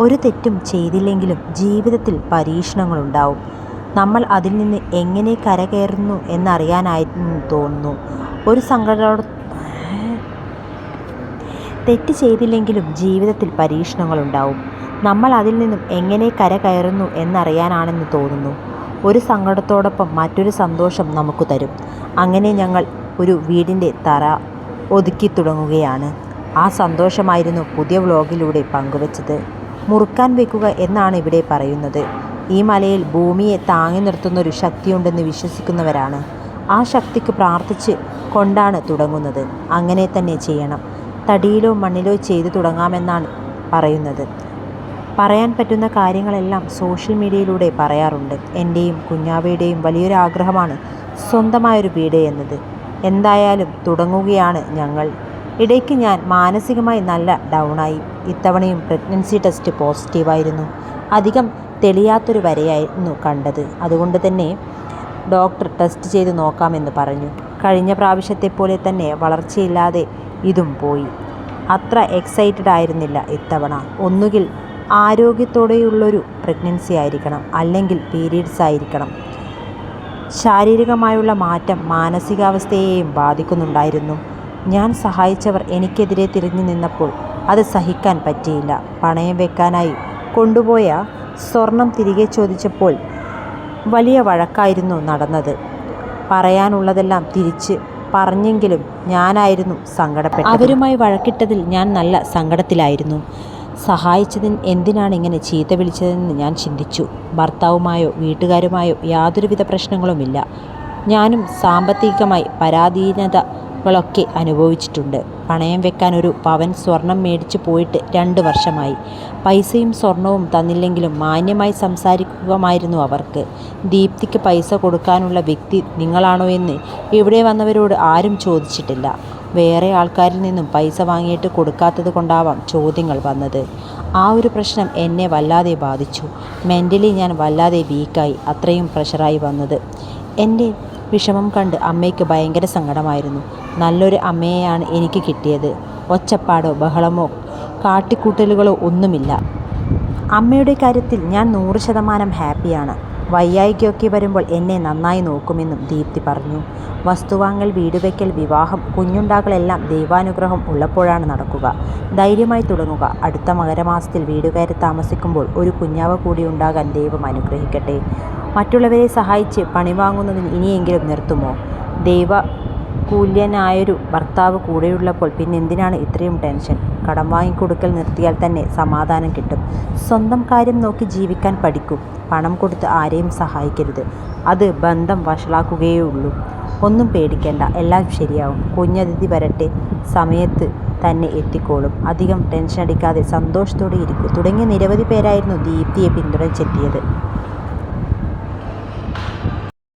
ഒരു തെറ്റും ചെയ്തില്ലെങ്കിലും ജീവിതത്തിൽ പരീക്ഷണങ്ങളുണ്ടാവും. നമ്മൾ അതിൽ നിന്ന് എങ്ങനെ കരകയറുന്നു എന്നറിയാനായെന്ന് തോന്നുന്നു. ഒരു തെറ്റ് ചെയ്തില്ലെങ്കിലും ജീവിതത്തിൽ പരീക്ഷണങ്ങളുണ്ടാവും. നമ്മൾ അതിൽ നിന്നും എങ്ങനെ കരകയറുന്നു എന്നറിയാനാണെന്ന് തോന്നുന്നു. ഒരു സങ്കടത്തോടൊപ്പം മറ്റൊരു സന്തോഷം നമുക്ക് തരും. അങ്ങനെ ഞങ്ങൾ ഒരു വീടിന്റെ തറ ഒതുക്കി തുടങ്ങുകയാണ് ആ സന്തോഷമായിരുന്നു പുതിയ വ്ളോഗിലൂടെ പങ്കുവച്ചത്. മുറുക്കാൻ വെക്കുക എന്നാണ് ഇവിടെ പറയുന്നത്. ഈ മലയിൽ ഭൂമിയെ താങ്ങി നിർത്തുന്ന നിർത്തുന്നൊരു ശക്തിയുണ്ടെന്ന് വിശ്വസിക്കുന്നവരാണ്. ആ ശക്തിക്ക് പ്രാർത്ഥിച്ച് കൊണ്ടാണ് തുടങ്ങുന്നത്. അങ്ങനെ തന്നെ ചെയ്യണം. തടിയിലോ മണ്ണിലോ ചെയ്തു തുടങ്ങാമെന്നാണ് പറയുന്നത്. പറയാൻ പറ്റുന്ന കാര്യങ്ങളെല്ലാം സോഷ്യൽ മീഡിയയിലൂടെ പറയാറുണ്ട്. എന്റെയും കുഞ്ഞാവയുടെയും വലിയൊരു ആഗ്രഹമാണ് സ്വന്തമായൊരു വീട് എന്നത്. എന്തായാലും തുടങ്ങുകയാണ് ഞങ്ങൾ. ഇടയ്ക്ക് ഞാൻ മാനസികമായി നല്ല ഡൗണായി. ഇത്തവണയും പ്രഗ്നൻസി ടെസ്റ്റ് പോസിറ്റീവായിരുന്നു. അധികം തെളിയാത്തൊരു വരെയായിരുന്നു കണ്ടത്. അതുകൊണ്ട് തന്നെ ഡോക്ടർ ടെസ്റ്റ് ചെയ്ത് നോക്കാമെന്ന് പറഞ്ഞു. കഴിഞ്ഞ പ്രാവശ്യത്തെ പോലെ തന്നെ വളർച്ചയില്ലാതെ ഇതും പോയി. അത്ര എക്സൈറ്റഡ് ആയിരുന്നില്ല ഇത്തവണ. ഒന്നുകിൽ ആരോഗ്യത്തോടെയുള്ളൊരു പ്രഗ്നൻസി ആയിരിക്കണം. അല്ലെങ്കിൽ പീരീഡ്സ് ആയിരിക്കണം. ശാരീരികമായുള്ള മാറ്റം മാനസികാവസ്ഥയെയും ബാധിക്കുന്നുണ്ടായിരുന്നു. ഞാൻ സഹായിച്ചവർ എനിക്കെതിരെ തിരിഞ്ഞു നിന്നപ്പോൾ അത് സഹിക്കാൻ പറ്റിയില്ല. പണയം വെക്കാനായി കൊണ്ടുപോയ സ്വർണം തിരികെ ചോദിച്ചപ്പോൾ വലിയ വഴക്കായിരുന്നു നടന്നത്. പറയാനുള്ളതെല്ലാം തിരിച്ച് പറഞ്ഞെങ്കിലും ഞാനായിരുന്നു സങ്കടപ്പെട്ടത്. അവരുമായി വഴക്കിട്ടതിൽ ഞാൻ നല്ല സങ്കടത്തിലായിരുന്നു. സഹായിച്ചതിന് എന്തിനാണ് ഇങ്ങനെ ചീത്ത വിളിച്ചതെന്ന് ഞാൻ ചിന്തിച്ചു. ഭർത്താവുമായോ വീട്ടുകാരുമായോ യാതൊരുവിധ പ്രശ്നങ്ങളുമില്ല. ഞാനും സാമ്പത്തികമായി പരാധീനതകളൊക്കെ അനുഭവിച്ചിട്ടുണ്ട്. പണയം വെക്കാൻ ഒരു പവൻ സ്വർണം മേടിച്ച് പോയിട്ട് രണ്ട് വർഷമായി. പൈസയും സ്വർണവും തന്നില്ലെങ്കിലും മാന്യമായി സംസാരിക്കുമായിരുന്നു അവർക്ക്. ദീപ്തിക്ക് പൈസ കൊടുക്കാനുള്ള വ്യക്തി നിങ്ങളാണോ എന്ന് ഇവിടെ വന്നവരോട് ആരും ചോദിച്ചിട്ടില്ല. വേറെ ആൾക്കാരിൽ നിന്നും പൈസ വാങ്ങിയിട്ട് കൊടുക്കാത്തത് കൊണ്ടാവാം ചോദ്യങ്ങൾ വന്നത്. ആ ഒരു പ്രശ്നം എന്നെ വല്ലാതെ ബാധിച്ചു. മെന്റലി ഞാൻ വല്ലാതെ വീക്കായി. അത്രയും പ്രഷറായി വന്നത്. എന്റെ വിഷമം കണ്ട് അമ്മയ്ക്ക് ഭയങ്കര സങ്കടമായിരുന്നു. നല്ലൊരു അമ്മയെയാണ് എനിക്ക് കിട്ടിയത്. ഒച്ചപ്പാടോ ബഹളമോ കാട്ടിക്കൂട്ടലുകളോ ഒന്നുമില്ല. അമ്മയുടെ കാര്യത്തിൽ ഞാൻ നൂറ് ശതമാനം ഹാപ്പിയാണ്. വയ്യായ്ക്കൊക്കെ വരുമ്പോൾ എന്നെ നന്നായി നോക്കുമെന്നും ദീപ്തി പറഞ്ഞു. വസ്തുവാങ്ങൽ വീടുവെക്കൽ വിവാഹം കുഞ്ഞുണ്ടാക്കലെല്ലാം ദൈവാനുഗ്രഹം ഉള്ളപ്പോഴാണ് നടക്കുക. ധൈര്യമായി തുടങ്ങുക. അടുത്ത മകരമാസത്തിൽ വീടുകയറി താമസിക്കുമ്പോൾ ഒരു കുഞ്ഞാവ കൂടി ഉണ്ടാകാൻ ദൈവം അനുഗ്രഹിക്കട്ടെ. മറ്റുള്ളവരെ സഹായിച്ച് പണി വാങ്ങുന്നതിന് ഇനിയെങ്കിലും നിർത്തുമോ. ദൈവാനുകൂല്യനായൊരു ഭർത്താവ് കൂടെയുള്ളപ്പോൾ പിന്നെന്തിനാണ് ഇത്രയും ടെൻഷൻ. കടം വാങ്ങിക്കൊടുക്കൽ നിർത്തിയാൽ തന്നെ സമാധാനം കിട്ടും. സ്വന്തം കാര്യം നോക്കി ജീവിക്കാൻ പഠിക്കൂ. പണം കൊടുത്ത് ആരെയും സഹായിക്കരുത്. അത് ബന്ധം വഷളാക്കുകയേ ഉള്ളൂ ഒന്നും പേടിക്കേണ്ട. എല്ലാം ശരിയാവും. കുഞ്ഞതിഥി വരട്ടെ സമയത്ത് തന്നെ എത്തിക്കോളും. അധികം ടെൻഷൻ അടിക്കാതെ സന്തോഷത്തോടെ ഇരിക്കൂ തുടങ്ങിയ നിരവധി പേരായിരുന്നു ദീപ്തിയെ പിന്തുണച്ചെത്തിയത്.